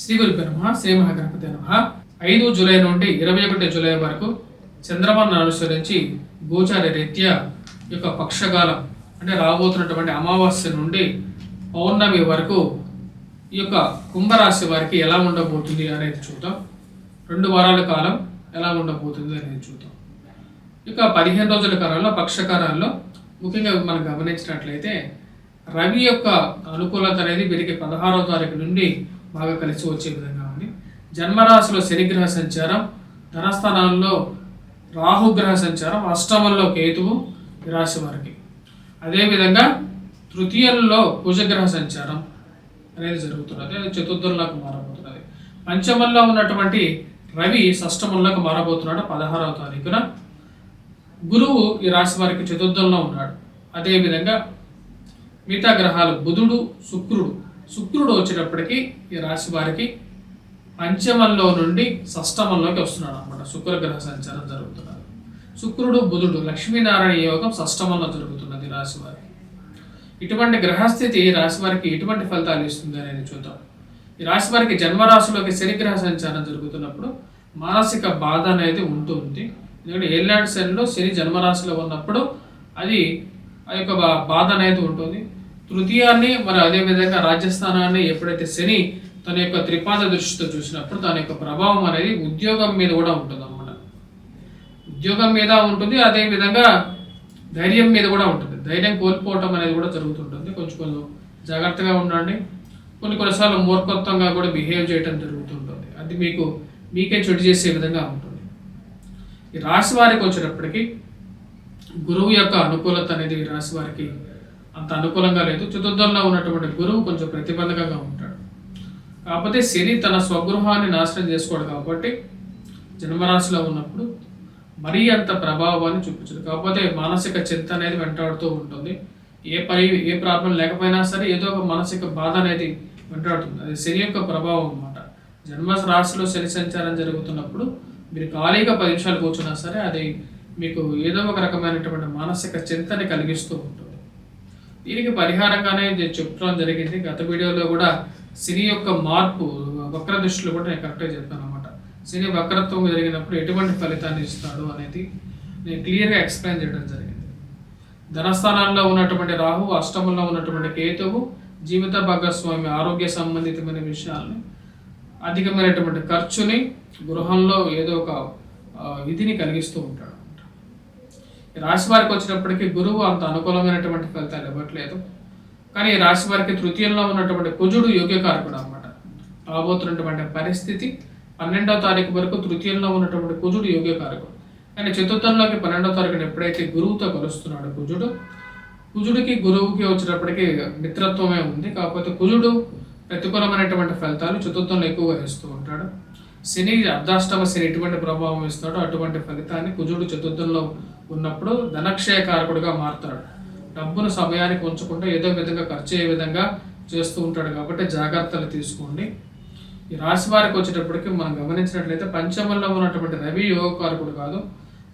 శ్రీ గురు నమ శ్రీ మహాగణపతి నమ. ఐదు జూలై నుండి ఇరవై ఒకటి జూలై వరకు చంద్రమాను అనుసరించి గోచార రీత్యా ఈ యొక్క పక్షకాలం అంటే రాబోతున్నటువంటి అమావాస్య నుండి పౌర్ణమి వరకు ఈ యొక్క కుంభరాశి వారికి ఎలా ఉండబోతుంది అనేది చూద్దాం. రెండు వారాల కాలం ఎలా ఉండబోతుంది అనేది చూద్దాం. ఇక పదిహేను రోజుల కాలంలో పక్షకాలంలో ముఖ్యంగా మనం గమనించినట్లయితే రవి యొక్క అనుకూలత అనేది వీరికి పదహారవ తారీఖు నుండి బాగా కలిసి వచ్చే విధంగా ఉంది. జన్మరాశిలో శనిగ్రహ సంచారం ధనస్థానాల్లో రాహుగ్రహ సంచారం అష్టమంలో కేతువు ఈ రాశి వారికి. అదేవిధంగా తృతీయంలో కుజగ్రహ సంచారం అనేది జరుగుతున్నది. అది చతుర్థుల్లోకి మారబోతున్నది. పంచమంలో ఉన్నటువంటి రవి షష్టమంలోకి మారబోతున్నాడు పదహారవ తారీఖున. గురువు ఈ రాశి వారికి చతుర్థంలో ఉన్నాడు. అదేవిధంగా మిగతా గ్రహాలు బుధుడు శుక్రుడు శుక్రుడు వచ్చేటప్పటికి ఈ రాశి వారికి పంచమంలో నుండి షష్టమంలోకి వస్తున్నాడు అనమాట శుక్రగ్రహ సంచారం జరుగుతున్నది. శుక్రుడు బుధుడు లక్ష్మీనారాయణ యోగం షష్టమంలో జరుగుతున్నది రాశి వారికి. ఇటువంటి గ్రహస్థితి రాశి వారికి ఎటువంటి ఫలితాలు ఇస్తుంది అనేది చూద్దాం. ఈ రాశి వారికి జన్మరాశిలోకి శనిగ్రహ సంచారం జరుగుతున్నప్పుడు మానసిక బాధ అనేది ఉంటుంది. ఎందుకంటే ఏళ్ళనాడు శనిలో శని జన్మరాశిలో ఉన్నప్పుడు అది ఆ యొక్క బాధ అనేది ఉంటుంది. తృతీయాన్ని మరి అదేవిధంగా రాజస్థానాన్ని ఎప్పుడైతే శని తన యొక్క త్రిపాద దృష్టితో చూసినప్పుడు తన యొక్క ప్రభావం అనేది ఉద్యోగం మీద కూడా ఉంటుంది అన్నమాట ఉద్యోగం మీద ఉంటుంది అదే విధంగా ధైర్యం మీద కూడా ఉంటుంది. ధైర్యం కోల్పోవటం అనేది కూడా జరుగుతుంటుంది. కొంచెం కొంచెం జాగ్రత్తగా ఉండండి. కొన్ని కొన్నిసార్లు మూర్ఖత్వంగా కూడా బిహేవ్ చేయడం జరుగుతుంటుంది. అది మీకు మీకే చెడు చేసే విధంగా ఉంటుంది. ఈ రాశి వారికి వచ్చేటప్పటికి గురువు యొక్క అనుకూలత అనేది ఈ రాశి వారికి అంత అనుకూలంగా లేదు. చతుర్థంలో ఉన్నటువంటి గురువు కొంచెం ప్రతిబంధకంగా ఉంటాడు. కాకపోతే శని తన స్వగృహాన్ని నాశనం చేసుకోడు కాబట్టి జన్మరాశిలో ఉన్నప్పుడు మరీ అంత ప్రభావాన్ని చూపించదు. కాకపోతే మానసిక చింత అనేది వెంటాడుతూ ఉంటుంది. ఏ పని ఏ ప్రాబ్లం లేకపోయినా సరే ఏదో ఒక మానసిక బాధ అనేది వెంటాడుతుంది. అది శని యొక్క ప్రభావం అన్నమాట. జన్మ రాశిలో శని సంచారం జరుగుతున్నప్పుడు మీరు ఖాళీగా పది నిమిషాలు కూర్చున్నా సరే అది మీకు ఏదో ఒక రకమైనటువంటి మానసిక చింతని కలిగిస్తూ ఉంటుంది. దీనికి పరిహారంగానే నేను చెప్పడం జరిగింది. గత వీడియోలో కూడా సిరి యొక్క మార్పు వక్ర దృష్టిలో కూడా నేను కరెక్ట్గా చెప్పాను అనమాట సిరి వక్రత్వం జరిగినప్పుడు ఎటువంటి ఫలితాన్ని ఇస్తాడు అనేది నేను క్లియర్గా ఎక్స్ప్లెయిన్ చేయడం జరిగింది. ధనస్థానాల్లో ఉన్నటువంటి రాహు అష్టమంలో ఉన్నటువంటి కేతువు జీవిత భాగస్వామి ఆరోగ్య సంబంధితమైన విషయాల్ని అధికమైనటువంటి ఖర్చుని గృహంలో ఏదో ఒక విధిని కలిగిస్తూ ఉంటాడు. రాశి వారికి వచ్చినప్పటికీ గురువు అంత అనుకూలమైనటువంటి ఫలితాలు ఇవ్వట్లేదు. కానీ ఈ రాశి వారికి తృతీయంలో ఉన్నటువంటి కుజుడు యోగ్యకారకుడు అనమాట రాబోతున్నటువంటి పరిస్థితి పన్నెండవ తారీఖు వరకు తృతీయంలో ఉన్నటువంటి కుజుడు యోగ్యకారకుడు. కానీ చతుర్థంలోకి పన్నెండవ తారీఖున ఎప్పుడైతే గురువుతో కలుస్తున్నాడు కుజుడు కుజుడికి గురువుకి వచ్చినప్పటికీ మిత్రత్వమే ఉంది. కాకపోతే కుజుడు ప్రతికూలమైనటువంటి ఫలితాలు చతుర్థంలో ఎక్కువగా ఇస్తూ ఉంటాడు. శని అర్ధాష్టమ శని ఎటువంటి ప్రభావం ఇస్తాడో అటువంటి ఫలితాన్ని కుజుడు చతుర్థంలో ఉన్నప్పుడు ధనక్షయకారకుడిగా మారుతాడు. డబ్బును సమయానికి ఉంచకుండా ఏదో విధంగా ఖర్చు అయ్యే విధంగా చేస్తూ ఉంటాడు కాబట్టి జాగ్రత్తలు తీసుకోండి. ఈ రాశి వారికి వచ్చేటప్పటికి మనం గమనించినట్లయితే పంచమంలో ఉన్నటువంటి రవి యోగకారకుడు కాదు.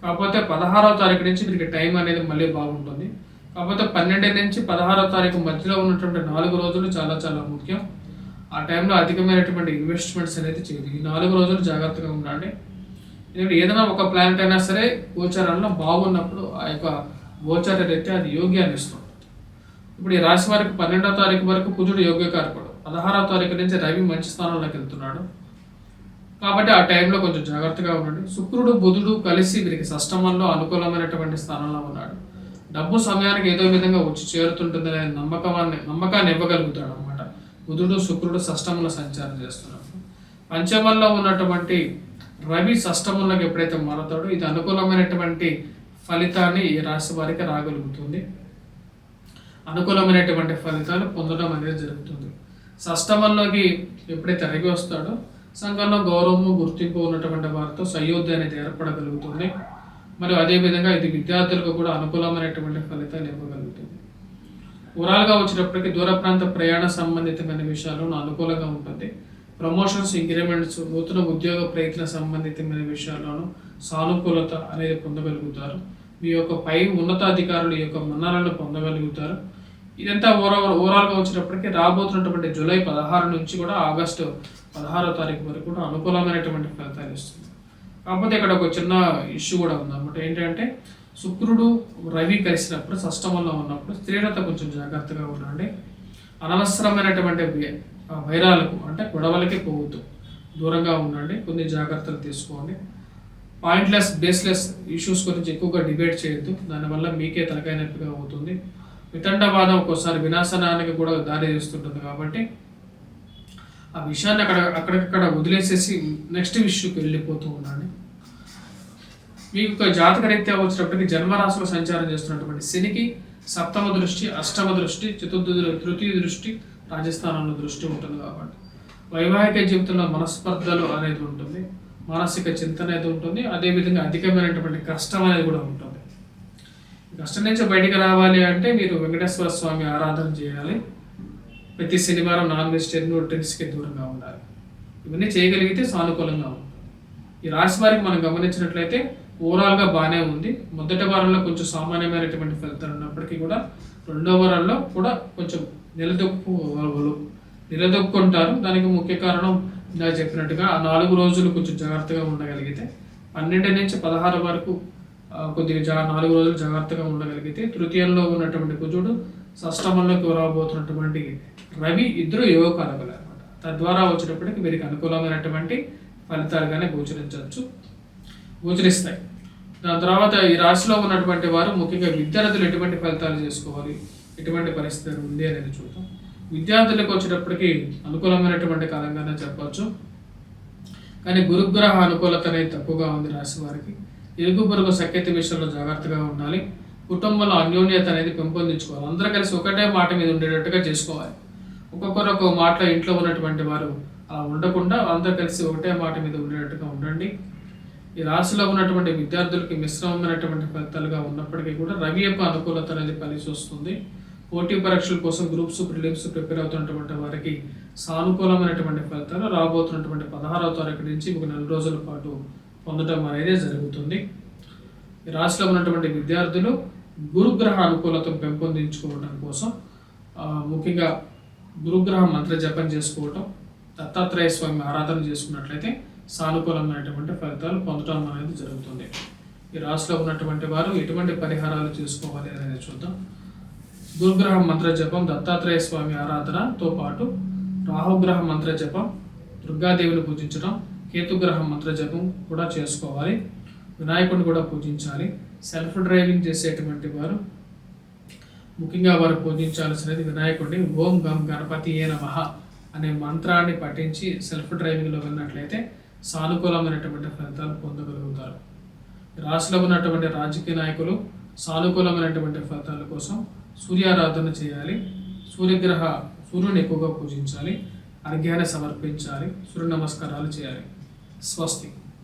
కాకపోతే పదహారవ తారీఖు నుంచి వీరికి టైం అనేది మళ్ళీ బాగుంటుంది. కాకపోతే పన్నెండు నుంచి పదహారవ తారీఖు మధ్యలో ఉన్నటువంటి నాలుగు రోజులు చాలా చాలా ముఖ్యం. ఆ టైంలో అధికమైనటువంటి ఇన్వెస్ట్మెంట్స్ అనేది చేయదు ఈ నాలుగు రోజులు జాగ్రత్తగా ఉండండి. ఎందుకంటే ఏదైనా ఒక ప్లానెట్ అయినా సరే గోచారంలో బాగున్నప్పుడు ఆ యొక్క గోచార రీత్యా అది యోగి అనిపిస్తుంది ఇప్పుడు ఈ రాశి వారికి పన్నెండవ తారీఖు వరకు కుజుడు యోగ్యకారకుడు. పదహారవ తారీఖు నుంచి రవి మంచి స్థానంలోకి వెళ్తున్నాడు. కాబట్టి ఆ టైంలో కొంచెం జాగ్రత్తగా ఉండండి. శుక్రుడు బుధుడు కలిసి వీరికి సష్టమంలో అనుకూలమైనటువంటి స్థానంలో ఉన్నాడు. డబ్బు సమయానికి ఏదో విధంగా వచ్చి చేరుతుంటుందనే నమ్మకాన్ని నమ్మకాన్ని ఇవ్వగలుగుతాడు అన్నమాట. బుధుడు శుక్రుడు షష్టముల సంచారం చేస్తున్నారు. పంచమంలో ఉన్నటువంటి రవి షష్టమంలోకి ఎప్పుడైతే మారుతాడో ఇది అనుకూలమైనటువంటి ఫలితాన్ని ఈ రాశి వారికి రాగలుగుతుంది. అనుకూలమైనటువంటి ఫలితాలు పొందడం అనేది జరుగుతుంది. షష్టమంలోకి ఎప్పుడైతే రవి వస్తాడో సంఘంలో గౌరవము గుర్తింపు ఉన్నటువంటి వారితో సయోధ్య అనేది ఏర్పడగలుగుతుంది. మరియు అదేవిధంగా ఇది విద్యార్థులకు కూడా అనుకూలమైనటువంటి ఫలితాలు ఇవ్వగలుగుతుంది. ఓవరాల్గా వచ్చినప్పటికీ దూర ప్రాంత ప్రయాణ సంబంధితమైన విషయాలను అనుకూలంగా ఉంటుంది. ప్రమోషన్స్ ఇంక్రిమెంట్స్ నూతన ఉద్యోగ ప్రయత్న సంబంధితమైన విషయాల్లోనూ సానుకూలత అనేది పొందగలుగుతారు. మీ యొక్క పై ఉన్నతాధికారుల యొక్క మన్నాలను పొందగలుగుతారు. ఇదంతా ఓవరాల్ ఓవరాల్గా వచ్చినప్పటికీ రాబోతున్నటువంటి జూలై పదహారు నుంచి కూడా ఆగస్టు పదహారో తారీఖు వరకు కూడా అనుకూలమైనటువంటి ఫలితాలు ఇస్తుంది. కాకపోతే ఇక్కడ ఒక చిన్న ఇష్యూ కూడా ఉందన్నమాట. ఏంటంటే శుక్రుడు రవి కలిసినప్పుడు సష్టమంలో ఉన్నప్పుడు స్త్రీలతో కొంచెం జాగ్రత్తగా ఉండండి. అనవసరమైనటువంటి వైరాలకు అంటే గొడవలకి పోవద్దు. దూరంగా ఉండండి కొన్ని జాగ్రత్తలు తీసుకోండి. పాయింట్లెస్ బేస్లెస్ ఇష్యూస్ గురించి ఎక్కువగా డిబేట్ చేయొద్దు. దానివల్ల మీకే తలకాయ నొప్పిగా అవుతుంది. వితండవాదం ఒక్కోసారి వినాశనానికి కూడా దారి తీస్తుంటుంది కాబట్టి ఆ విషయాన్ని అక్కడ అక్కడికక్కడ వదిలేసేసి నెక్స్ట్ ఇష్యూకి వెళ్ళిపోతూ ఉండండి. మీకు జాతక రీత్యా వచ్చినప్పటికీ జన్మరాశిలో సంచారం చేస్తున్నటువంటి శనికి సప్తమ దృష్టి అష్టమ దృష్టి చతుర్థ తృతీయ దృష్టి రాజస్థానంలో దృష్టి ఉంటుంది కాబట్టి. వైవాహిక జీవితంలో మనస్పర్ధలు అనేది ఉంటుంది మానసిక చింతన అనేది ఉంటుంది అదేవిధంగా అధికమైనటువంటి కష్టం అనేది కూడా ఉంటుంది. కష్టం నుంచి బయటికి రావాలి అంటే మీరు వెంకటేశ్వర స్వామి ఆరాధన చేయాలి. ప్రతి శనివారం నాన్ వెజిటేరియన్ డ్రింక్స్కి దూరంగా ఉండాలి. ఇవన్నీ చేయగలిగితే సానుకూలంగా ఉంటుంది. ఈ రాశి వారికి మనం గమనించినట్లయితే ఓవరాల్గా బాగానే ఉంది. మొదటి వారంలో కొంచెం సామాన్యమైనటువంటి ఫలితాలు ఉన్నప్పటికీ కూడా రెండో వారంలో కూడా కొంచెం నిలదొక్కు నిలదొక్కుంటారు. దానికి ముఖ్య కారణం ఇందాక చెప్పినట్టుగా ఆ నాలుగు రోజులు కొంచెం జాగ్రత్తగా ఉండగలిగితే పన్నెండు నుంచి పదహారు వరకు కొద్దిగా జా నాలుగు రోజులు జాగ్రత్తగా ఉండగలిగితే తృతీయంలో ఉన్నటువంటి కుజుడు షష్టమంలోకి రాబోతున్నటువంటి రవి ఇద్దరు యోగకారకులు అనమాట తద్వారా వచ్చేటప్పటికి వీరికి అనుకూలమైనటువంటి ఫలితాలుగానే గోచరించవచ్చు. గోచరిస్తాయి. దాని తర్వాత ఈ రాశిలో ఉన్నటువంటి వారు ముఖ్యంగా విద్యార్థులు ఎటువంటి ఫలితాలు చేసుకోవాలి? ఎటువంటి పరిస్థితి ఉంది అనేది చూద్దాం. విద్యార్థులకు వచ్చేటప్పటికి అనుకూలమైనటువంటి కాలంగానే చెప్పవచ్చు కానీ గురుగ్రహ అనుకూలత అనేది తక్కువగా ఉంది రాశి వారికి. ఇరుగు పొరుగు సఖ్యత విషయంలో జాగ్రత్తగా ఉండాలి. కుటుంబంలో అన్యోన్యత అనేది పెంపొందించుకోవాలి. అందరూ కలిసి ఒకటే మాట మీద ఉండేటట్టుగా చేసుకోవాలి. ఒక్కొక్కరు ఒక మాటలో ఇంట్లో ఉన్నటువంటి వారు అలా ఉండకుండా అందరూ కలిసి ఒకటే మాట మీద ఉండేటట్టుగా ఉండండి. ఈ రాశిలో ఉన్నటువంటి విద్యార్థులకి మిశ్రమమైనటువంటి ఫలితాలుగా ఉన్నప్పటికీ కూడా రవి యొక్క అనుకూలత అనేది కలిసి వస్తుంది పోటీ పరీక్షల కోసం గ్రూప్స్ ప్రిలిమ్స్ ప్రిపేర్ అవుతున్నటువంటి వారికి సానుకూలమైనటువంటి ఫలితాలు రాబోతున్నటువంటి పదహారవ తారీఖు నుంచి ఒక నెల రోజుల పాటు పొందడం అనేది జరుగుతుంది. ఈ రాశిలో ఉన్నటువంటి విద్యార్థులు గురుగ్రహ అనుకూలతను పెంపొందించుకోవడం కోసం ముఖ్యంగా గురుగ్రహ మంత్ర జపం చేసుకోవటం దత్తాత్రేయ స్వామి ఆరాధన చేసుకున్నట్లయితే సానుకూలమైనటువంటి ఫలితాలు పొందడం అనేది జరుగుతుంది. ఈ రాశిలో ఉన్నటువంటి వారు ఎటువంటి పరిహారాలు చేసుకోవాలి అనేది చూద్దాం. గురుగ్రహ మంత్ర జపం దత్తాత్రేయ స్వామి ఆరాధనతో పాటు రాహుగ్రహ మంత్ర జపం దుర్గాదేవిని పూజించడం కేతుగ్రహ మంత్ర జపం కూడా చేసుకోవాలి. వినాయకుడిని కూడా పూజించాలి. సెల్ఫ్ డ్రైవింగ్ చేసేటువంటి వారు ముఖ్యంగా వారు పూజించాల్సినది వినాయకుడిని. ఓం గం గణపతి ఏ నమః. అనే మంత్రాన్ని పఠించి సెల్ఫ్ డ్రైవింగ్లో వెళ్ళినట్లయితే సానుకూలమైనటువంటి ఫలితాలు పొందగలుగుతారు. రాశిలో ఉన్నటువంటి రాజకీయ నాయకులు సానుకూలమైనటువంటి ఫలితాల కోసం సూర్యారాధన చేయాలి. సూర్యగ్రహ సూర్యుని ఎక్కువగా పూజించాలి. అర్ఘ్యాన్ని సమర్పించాలి. సూర్య నమస్కారాలు చేయాలి. స్వస్తి.